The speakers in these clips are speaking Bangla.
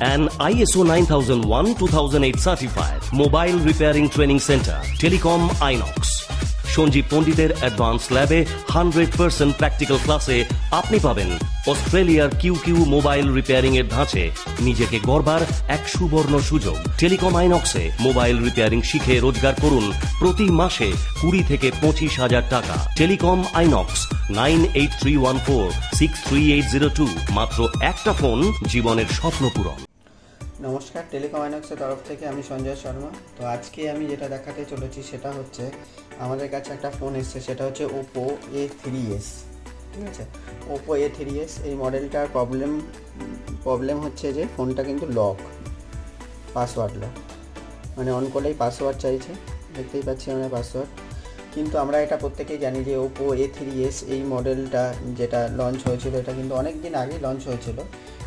An ISO 9001-2008 certified mobile repairing training center, Telecom Inox. Sanjeev পণ্ডিতের অ্যাডভান্স ল্যাবে হান্ড্রেড পার্সেন্ট প্র্যাকটিক্যাল ক্লাসে আপনি পাবেন অস্ট্রেলিয়ার কিউ কিউ মোবাইল রিপেয়ারিং এর ধাঁচে নিজেকে গড়বার এক সুবর্ণ সুযোগ। টেলিকম আইনক্সে মোবাইল রিপেয়ারিং শিখে রোজগার করুন প্রতি মাসে কুড়ি থেকে পঁচিশ হাজার টাকা। Telecom Inox nine eight three one four six three eight zero two. মাত্র একটা ফোন জীবনের স্বপ্ন পূরণ। নমস্কার টেলিকম আইনক্সের তরফ থেকে আমি সঞ্জয় শর্মা। তো আজকে আমি যেটা দেখাতে চলেছি সেটা হচ্ছে, আমাদের কাছে একটা ফোন এসছে, সেটা হচ্ছে ওপো এ থ্রি এস ঠিক আছে? ওপো এ থ্রি এস এই মডেলটার প্রবলেম প্রবলেম হচ্ছে যে ফোনটা কিন্তু লক পাসওয়ার্ড লক মানে অন করলেই পাসওয়ার্ড চাইছে, দেখতেই পাচ্ছি আমরা পাসওয়ার্ড কিন্তু আমরা এটা প্রত্যেকেই জানি যে ওপো এ থ্রি এস এই মডেলটা যেটা লঞ্চ হয়েছিল, এটা কিন্তু অনেক দিন আগেই লঞ্চ হয়েছিল।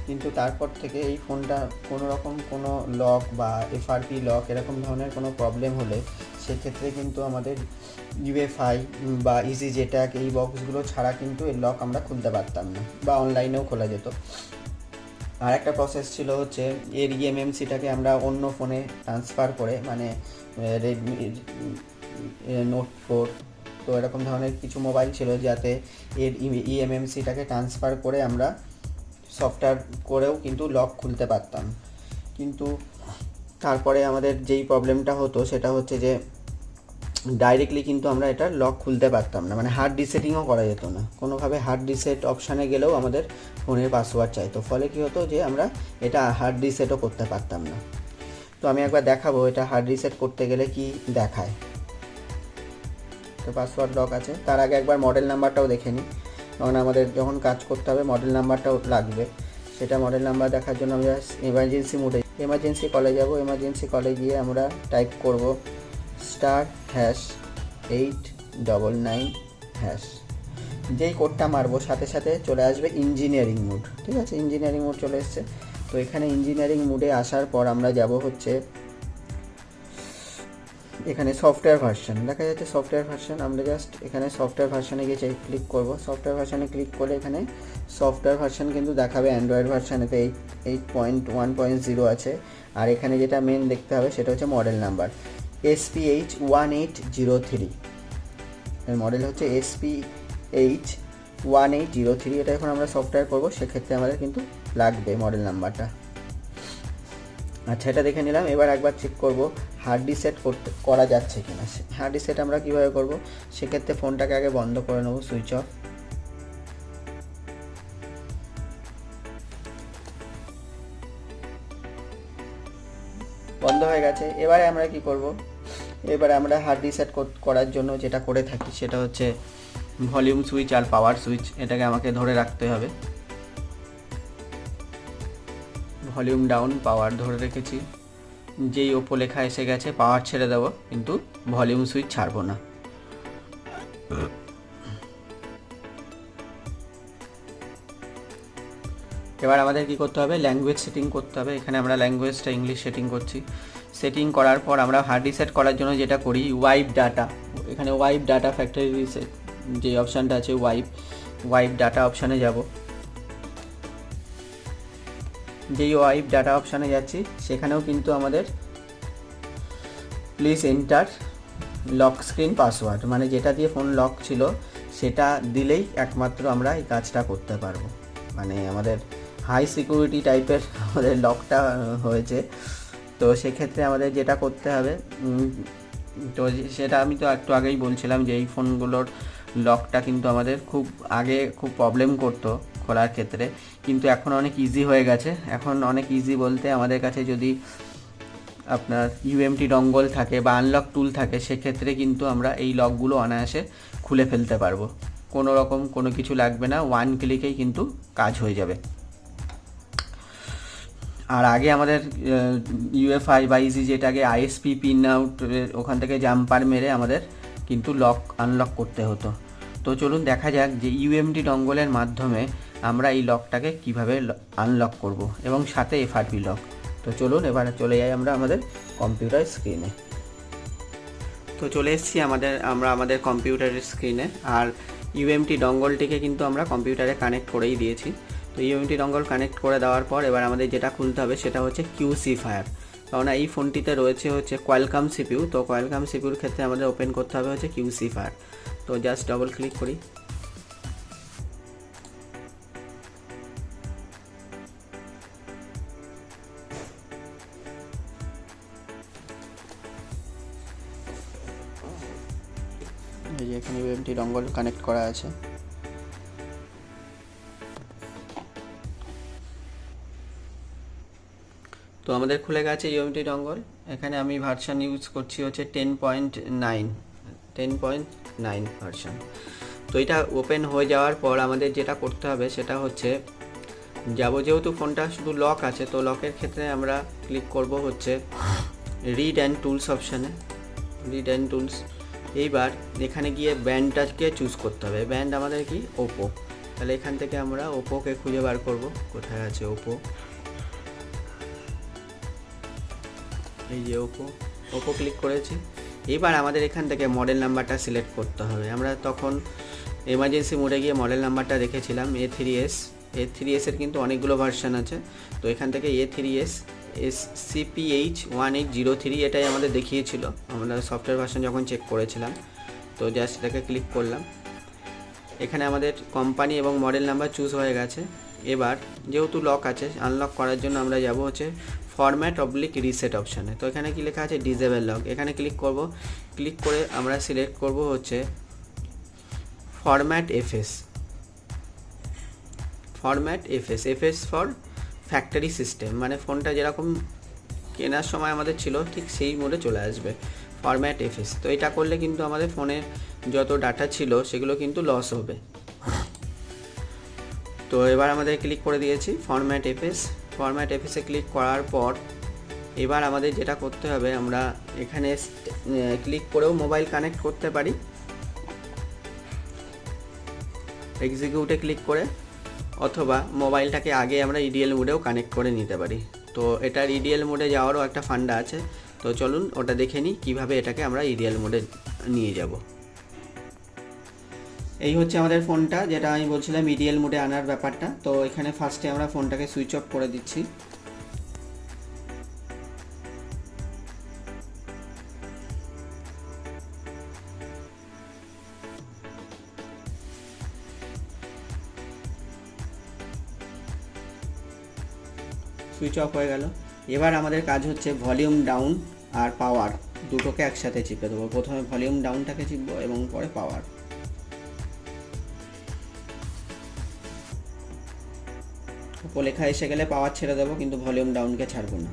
কিন্তু তারপর থেকে এই ফোনটা কোনো রকম কোনো লক বা এফআরপি লক এরকম ধরনের কোনো প্রবলেম হলে সেক্ষেত্রে কিন্তু আমাদের ইউএফআই বা ইজি জেট্যাক এই বক্সগুলো ছাড়া কিন্তু এর লক আমরা খুলতে পারতাম না বা অনলাইনেও খোলা যেত। আর একটা প্রসেস ছিল হচ্ছে এর E ইএমএমসিটাকে আমরা অন্য ফোনে ট্রান্সফার করে মানে রেডমি নোট ফোর তো এরকম ধরনের কিছু মোবাইল ছিল যাতে এর E ইএমএমসিটাকে ট্রান্সফার করে আমরা সফটওয়্যার করেও কিন্তু লক খুলতে পারতাম। কিন্তু তারপরে আমাদের যেই প্রবলেমটা হতো সেটা হচ্ছে যে ডাইরেক্টলি কিন্তু আমরা এটা লক খুলতে পারতাম না। মানে হার্ড রিসেটিংও করা যেত না। কোনোভাবে হার্ড রিসেট অপশানে গেলেও আমাদের ফোনের পাসওয়ার্ড চাইতো। ফলে কী হতো যে আমরা এটা হার্ড রিসেটও করতে পারতাম না। তো আমি একবার দেখাবো এটা হার্ড রিসেট করতে গেলে কি দেখায়। তো পাসওয়ার্ড লক আছে। তার আগে একবার মডেল নাম্বারটাও দেখে নিই। কারণ আমাদের যখন কাজ করতে হবে মডেল নাম্বারটাও লাগবে। সেটা মডেল নাম্বার দেখার জন্য আমরা এমার্জেন্সি মোডে এমার্জেন্সি কলে যাব। এমার্জেন্সি কলে গিয়ে আমরা টাইপ করব star hash eight double nine hash যেই কোডটা মারবো, সাথে সাথে চলে আসবে ইঞ্জিনিয়ারিং মোড ঠিক আছে? ইঞ্জিনিয়ারিং মোড চলে এসছে। তো এখানে ইঞ্জিনিয়ারিং মোডে আসার পর আমরা যাব হচ্ছে এখানে সফটওয়্যার ভার্সন দেখা যাচ্ছে সফটওয়্যার ভার্সন আমরা জাস্ট এখানে সফটওয়্যার ভার্সনে গিয়ে চাই ক্লিক করব। সফটওয়্যার ভার্সনে ক্লিক করলে এখানে সফটওয়্যার ভার্সন কিন্তু দেখাবে Android ভার্সনেতে eight eight point one point zero আছে। আর এখানে যেটা মেন দেখতে হবে সেটা হচ্ছে model number SP H one eight zero three model হচ্ছে SP H one eight zero three এটা এখন আমরা সফটওয়্যার করব, সেক্ষেত্রে আমাদের কিন্তু লাগবে মডেল নাম্বারটা আচ্ছা এটা দেখে নিলাম। এবার একবার চেক করব হার্ড রিসেট করতে করা যাচ্ছে কি না হার্ড রিসেট আমরা কীভাবে করব? সেক্ষেত্রে ফোনটাকে আগে বন্ধ করে নেব সুইচ অফ বন্ধ হয়ে গেছে। এবারে আমরা কি করব? এবারে আমরা হার্ড রিসেট করার জন্য যেটা করে থাকি, সেটা হচ্ছে ভলিউম সুইচ আর পাওয়ার সুইচ এটাকে আমাকে ধরে রাখতে হবে। ভলিউম ডাউন, পাওয়ার ধরে রেখেছি। যেই ওপো লেখা এসে গেছে, পাওয়ার ছেড়ে দেবো, কিন্তু ভলিউম সুইচ ছাড়বো না। এবার আমাদের কি করতে হবে? ল্যাঙ্গুয়েজ সেটিং করতে হবে। এখানে আমরা ল্যাঙ্গুয়েজটা ইংলিশ সেটিং করছি। সেটিং করার পর আমরা হার্ড রিসেট করার জন্য যেটা করি ওয়াইপ ডাটা এখানে ওয়াইপ ডাটা ফ্যাক্টরি রিসেট যে অপশানটা আছে ওয়াইপ ওয়াইপ ডাটা অপশানে যাব। যেই ওয়াইপ ডাটা অপশানে যাচ্ছি, সেখানেও কিন্তু আমাদের please enter lock screen password মানে যেটা দিয়ে ফোন লক ছিল, সেটা দিলেই একমাত্র আমরা এই কাজটা করতে পারব। মানে আমাদের হাই সিকিউরিটি টাইপের আমাদের লকটা হয়েছে, তো সেক্ষেত্রে আমাদের যেটা করতে হবে তো সেটা আমি তো একটু আগেই বলছিলাম যে এই ফোনগুলোর লকটা কিন্তু আমাদের খুব আগে খুব প্রবলেম করতো। খোলার ক্ষেত্রে। কিন্তু এখন অনেক ইজি হয়ে গেছে। এখন অনেক ইজি বলতে আমাদের কাছে যদি আপনার ইউএমটি ডঙ্গল থাকে বা আনলক টুল থাকে, সেক্ষেত্রে কিন্তু আমরা এই লকগুলো অনায়াসে খুলে ফেলতে পারব। কোনো রকম কোনো কিছু লাগবে না ওয়ান ক্লিকেই কিন্তু কাজ হয়ে যাবে। আর আগে আমাদের ইউএফআই বা ইজি যেটাকে আইএসপি পিন আউট ওখান থেকে জাম্পার মেরে আমাদের কিন্তু লক আনলক করতে হতো। তো চলুন দেখা যাক যে ইউএমডি ডঙ্গলের মাধ্যমে আমরা এই লকটাকে কীভাবে আনলক করব এবং সাথে এফআরপি লক তো চলুন, এবার চলে যাই আমরা আমাদের কম্পিউটার স্ক্রিনে তো চলে এসেছি আমাদের, আমরা আমাদের কম্পিউটারের স্ক্রিনে আর ইউএমটি ডঙ্গলটিকে কিন্তু আমরা কম্পিউটারে কানেক্ট করেই দিয়েছি। তো ইউএমটি ডঙ্গল কানেক্ট করে দেওয়ার পর এবার আমাদের যেটা খুলতে হবে সেটা হচ্ছে কিউসি ফায়ার কারণ এই ফোনটিতে রয়েছে হচ্ছে কোয়ালকাম সিপিউ তো কোয়ালকাম সিপিউর ক্ষেত্রে আমাদের ওপেন করতে হবে হচ্ছে কিউসি ফায়ার তো জাস্ট ডবল ক্লিক করি। এই যে এখানে ইউএমটি ডঙ্গল কানেক্ট করা আছে। তো আমাদের খুলে গেছে ইউএমটি ডঙ্গল এখানে আমি ভার্সন ইউজ করছি হচ্ছে ten point nine ten point nine version তো এটা ওপেন হয়ে যাওয়ার পর আমাদের যেটা করতে হবে সেটা হচ্ছে, যাব যেহেতু ফোনটা শুধু লক আছে, তো লকের ক্ষেত্রে আমরা ক্লিক করব হচ্ছে রিড অ্যান্ড টুলস অপশানে রিড অ্যান্ড টুলস এইবার এখানে গিয়ে ব্যান্ডটাকে চুজ করতে হবে। ব্যান্ড আমাদের কি? ওপো তাহলে এখান থেকে আমরা ওপোকে খুঁজে বার করব। কোথায় আছে ওপো এই যে ওপো ওপো ক্লিক করেছি। এবার আমাদের এখান থেকে মডেল নাম্বারটা সিলেক্ট করতে হবে। আমরা তখন এমার্জেন্সি মোডে গিয়ে মডেল নাম্বারটা দেখেছিলাম A three S A three এসের কিন্তু অনেকগুলো ভার্সন আছে। তো এখান থেকে A three S S CPH one eight zero three এটাই আমাদের দেখিয়েছিল। আমরা সফটওয়্যার ভার্সন যখন চেক করেছিলাম, তো জাস্ট এটাকে ক্লিক করলাম। এখানে আমাদের কোম্পানি এবং মডেল নাম্বার চুজ হয়ে গেছে। এবার যেহেতু লক আছে আনলক করার জন্য আমরা যাব হচ্ছে ফরম্যাট অবলিক রিসেট অপশানে তো এখানে কি লেখা আছে? ডিজেবল লক এখানে ক্লিক করব। ক্লিক করে আমরা সিলেক্ট করব হচ্ছে format FS format FS FS for factory system মানে ফোনটা যেরকম কেনার সময় আমাদের ছিল, ঠিক সেই মোডে চলে আসবে ফরম্যাট এফএস তো এটা করলে কিন্তু আমাদের ফোনের যত ডাটা ছিল, সেগুলো কিন্তু লস হবে। তো এবার আমাদের ক্লিক করে দিয়েছি ফরম্যাট এফএস ফরম্যাট এফএসে ক্লিক করার পর, এবার আমাদের যেটা করতে হবে, আমরা এখানে ক্লিক করেও মোবাইল কানেক্ট করতে পারি। এক্সিকিউটে ক্লিক করে অথবা মোবাইলটাকে আগে আমরা ইডিএল মোডেও কানেক্ট করে নিতে পারি। তো এটার ইডিএল মোডে যাওয়ারও একটা ফান্ডা আছে। তো চলুন ওটা দেখে নিই কীভাবে এটাকে আমরা ইডিএল মোডে নিয়ে যাব। এই হচ্ছে আমাদের ফোনটা, যেটা আমি বলছিলাম ইডিএল মোডে আনার ব্যাপারটা। তো এখানে ফার্স্টে আমরা ফোনটাকে সুইচ অফ করে দিচ্ছি। সুইচ অফ হয়ে গেল। এবার আমাদের কাজ হচ্ছে ভলিউম ডাউন আর পাওয়ার দুটোকে একসাথে চিপে দেবো। প্রথমে ভলিউম ডাউনটাকে চিপবো এবং পরে পাওয়ার লেখা এসে গেলে পাওয়ার ছেড়ে দেবো, কিন্তু ভলিউম ডাউনকে ছাড়বো না।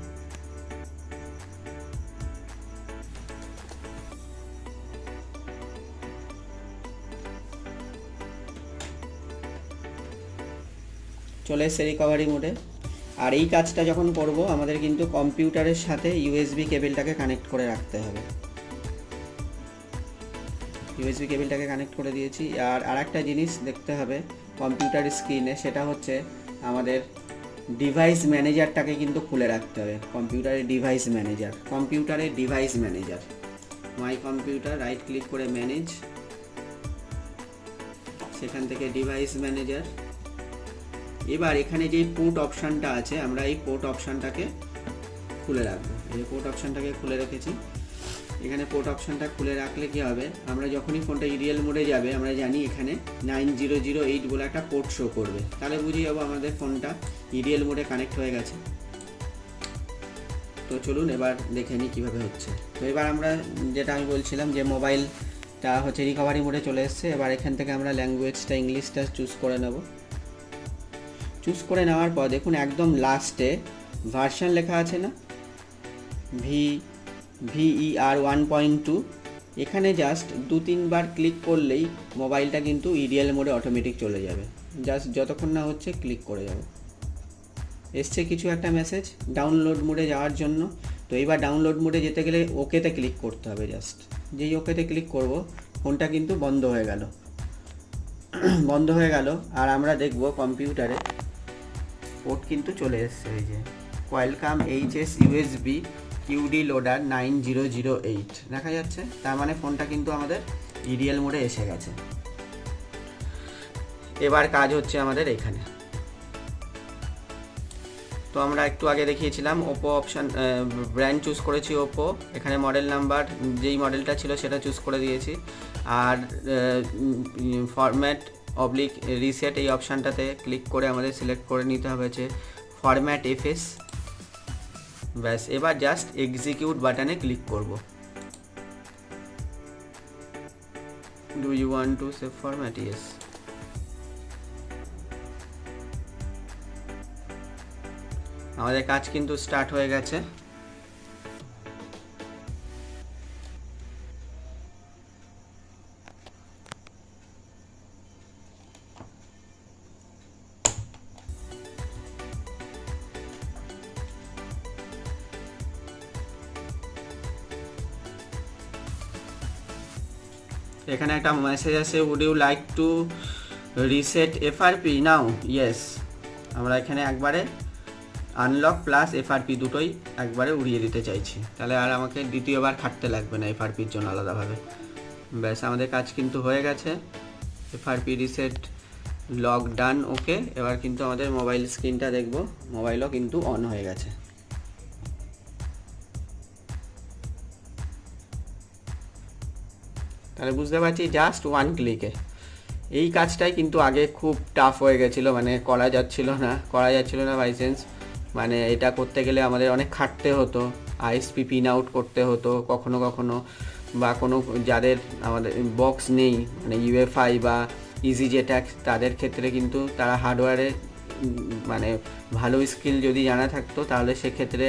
চলে এসছে রিকভারি মোডে আর এই কাজটা যখন করব, আমাদের কিন্তু কম্পিউটারের সাথে ইউএসবি কেবেলটাকে কানেক্ট করে রাখতে হবে। ইউএসবি কেবেলটাকে কানেক্ট করে দিয়েছি। আর আরেকটা জিনিস দেখতে হবে কম্পিউটার স্ক্রিনে, সেটা হচ্ছে আমাদের ডিভাইস ম্যানেজারটাকে কিন্তু খুলে রাখতে হবে। কম্পিউটারের ডিভাইস ম্যানেজার কম্পিউটারের device manager my computer right click করে ম্যানেজ সেখান থেকে ডিভাইস ম্যানেজার এবার এখানে যে পোর্ট অপশানটা আছে, আমরা এই পোর্ট অপশানটাকে খুলে রাখব। এই যে পোর্ট অপশানটাকে খুলে রেখেছি। এখানে পোর্ট অপশানটা খুলে রাখলে কি হবে? আমরা যখনই ফোনটা ইরিয়াল মোডে যাবে, আমরা জানি এখানে নাইন জিরো জিরো এইট বলে একটা পোর্ট শো করবে। তাহলে বুঝে যাব আমাদের ফোনটা ইরিয়াল মোডে কানেক্ট হয়ে গেছে। তো চলুন এবার দেখে নিই কীভাবে হচ্ছে। তো এবার আমরা যেটা আমি বলছিলাম যে মোবাইলটা হচ্ছে রিকভারি মোডে চলে এসছে। এবার এখান থেকে আমরা ল্যাঙ্গুয়েজটা ইংলিশটা চুজ করে নেব। চুজ করে নেওয়ার পর দেখুন একদম লাস্টে ভার্সন লেখা আছে না? V VER one point two এখানে জাস্ট দু তিনবার ক্লিক করলেই মোবাইলটা কিন্তু ইডিএল মোডে অটোমেটিক চলে যাবে। জাস্ট যতক্ষণ না হচ্ছে ক্লিক করে যাবে। এসছে কিছু একটা মেসেজ ডাউনলোড মোডে যাওয়ার জন্য। তো এইবার ডাউনলোড মোডে যেতে গেলে ওকেতে ক্লিক করতে হবে জাস্ট যেই ওকেতে ক্লিক করব, ফোনটা কিন্তু বন্ধ হয়ে গেল। বন্ধ হয়ে গেল। আর আমরা দেখব কম্পিউটারে পোর্ট কিন্তু চলে এসছে, এই যে। Qualcomm HS USB QD loader nine zero zero eight দেখা যাচ্ছে, তার মানে ফোনটা কিন্তু আমাদের ইডিএল মোডে এসে গেছে। এবার কাজ হচ্ছে আমাদের এখানে। তো আমরা একটু আগে দেখিয়েছিলাম ওপো অপশান ব্র্যান্ড চুজ করেছি ওপো এখানে মডেল নাম্বার যেই মডেলটা ছিল সেটা চুজ করে দিয়েছি। আর ফরম্যাট অবলিক রিসেট এই অপশানটাতে ক্লিক করে আমাদের সিলেক্ট করে নিতে হবে হচ্ছে ফরম্যাট এফএস ব্যাস, এবার জাস্ট এক্সিকিউট বাটনে ক্লিক করব। Do you want to save format yes আমাদের কাজ কিন্তু স্টার্ট হয়ে গেছে। এখানে একটা মেসেজ আছে would you like to reset FRP now yes আমরা এখানে একবারে আনলক প্লাস এফআরপি দুটোই একবারে উড়িয়ে দিতে চাইছি। তাহলে আর আমাকে দ্বিতীয়বার খাটতে লাগবে না এফআরপির জন্য আলাদাভাবে। ব্যাস, আমাদের কাজ কিন্তু হয়ে গেছে। FRP reset lock done okay এবার কিন্তু আমাদের মোবাইল স্ক্রিনটা দেখব। মোবাইলও কিন্তু অন হয়ে গেছে। তাহলে বুঝতে পারছি জাস্ট ওয়ান ক্লিকে এই কাজটাই কিন্তু আগে খুব টাফ হয়ে গেছিল মানে করা যাচ্ছিল না, করা যাচ্ছিল না বাইসেন্স মানে এটা করতে গেলে আমাদের অনেক খাটতে হতো আইএসপি পিন আউট করতে হতো কখনো কখনো, বা কোনো যাদের আমাদের বক্স নেই মানে ইউএফআই বা ইজি জেট্যাক্স তাদের ক্ষেত্রে কিন্তু তারা হার্ডওয়্যারে মানে ভালো স্কিল যদি জানা থাকতো, তাহলে সেক্ষেত্রে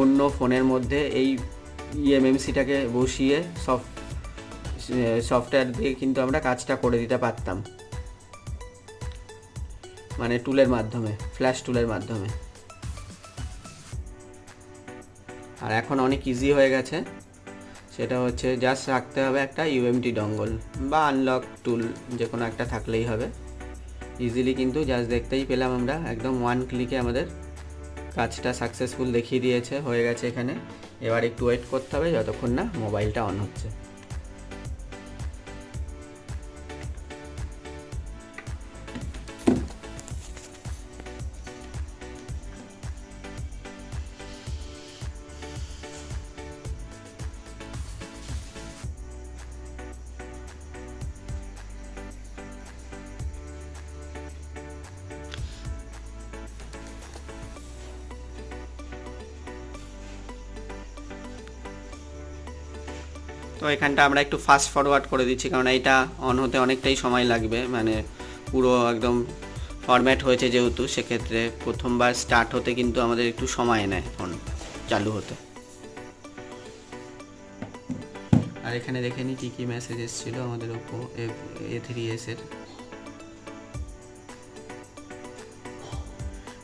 অন্য ফোনের মধ্যে এই E ইএমএমসিটাকে বসিয়ে সফট সফটওয়্যার দিয়ে কিন্তু আমরা কাজটা করে দিতে পারতাম। মানে টুলের মাধ্যমে ফ্ল্যাশ টুলের মাধ্যমে। আর এখন অনেক ইজি হয়ে গেছে। সেটা হচ্ছে জাস্ট রাখতে হবে একটা ইউএমটি ডঙ্গল বা আনলক টুল যে কোনো একটা থাকলেই হবে। ইজিলি কিন্তু জাস্ট দেখতেই পেলাম আমরা, একদম ওয়ান ক্লিকে আমাদের কাজটা সাকসেসফুল দেখিয়ে দিয়েছে, হয়ে গেছে এখানে। এবার একটু ওয়েট করতে হবে, যতক্ষণ না মোবাইলটা অন হচ্ছে। তো এখানটা আমরা একটু ফাস্ট ফরওয়ার্ড করে দিচ্ছি, কারণ এটা অন হতে অনেকটাই সময় লাগবে। মানে পুরো একদম ফরম্যাট হয়েছে যেহেতু, সেক্ষেত্রে প্রথমবার স্টার্ট হতে কিন্তু আমাদের একটু সময় নেয় ফোন চালু হতে। আর এখানে দেখে নিই কী কী মেসেজ এসেছিল আমাদের ওপো এ থ্রি এসের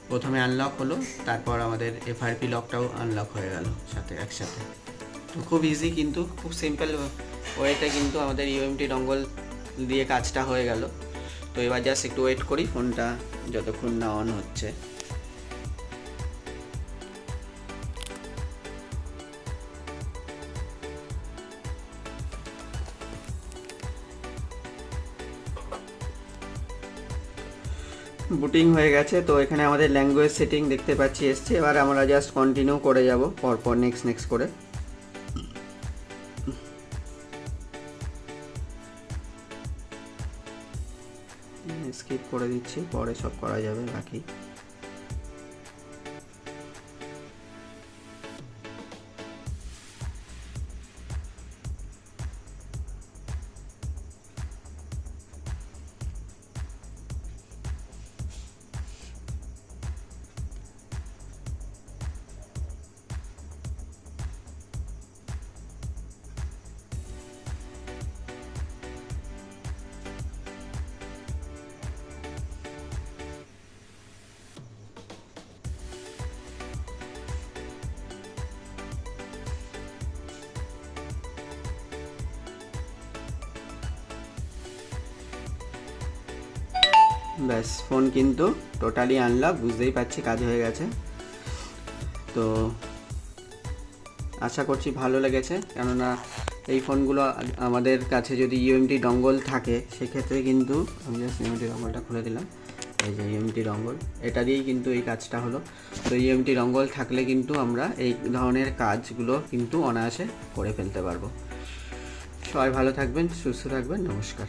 প্রথমে আনলক হলো, তারপর আমাদের এফআরপি লকটাও আনলক হয়ে গেল সাথে, একসাথে। খুব ইজি কিন্তু, খুব সিম্পল ওয়েতে কিন্তু আমাদের ইউএমটি ডঙ্গল দিয়ে কাজটা হয়ে গেল। তো এবার জাস্ট একটু ওয়েট করি, ফোনটা যতক্ষণ না অন হচ্ছে। বুটিং হয়ে গেছে, তো এখানে আমাদের ল্যাঙ্গুয়েজ সেটিং দেখতে পাচ্ছি এসছে। এবার আমরা জাস্ট কন্টিনিউ করে যাব, পরপর নেক্সট নেক্সট করে। স্কিপ করে দিচ্ছি পরে সব করা যাবে বাকি ব্যাস ফোন কিন্তু টোটালি আনলক বুঝতেই পারছি কাজ হয়ে গেছে। তো আশা করছি ভালো লেগেছে, কেননা এই ফোনগুলো আমাদের কাছে যদি ইউএমটি ডঙ্গল থাকে, সেক্ষেত্রে কিন্তু আমি জাস্ট ইউএমটি ডঙ্গলটা খুলে দিলাম। এই যে ইএমটি রঙ্গল এটা দিয়েই কিন্তু এই কাজটা হলো। তো ইএমটি রঙ্গল থাকলে কিন্তু আমরা এই ধরনের কাজগুলো কিন্তু অনায়াসে করে ফেলতে পারব। সবাই ভালো থাকবেন, সুস্থ থাকবেন, নমস্কার।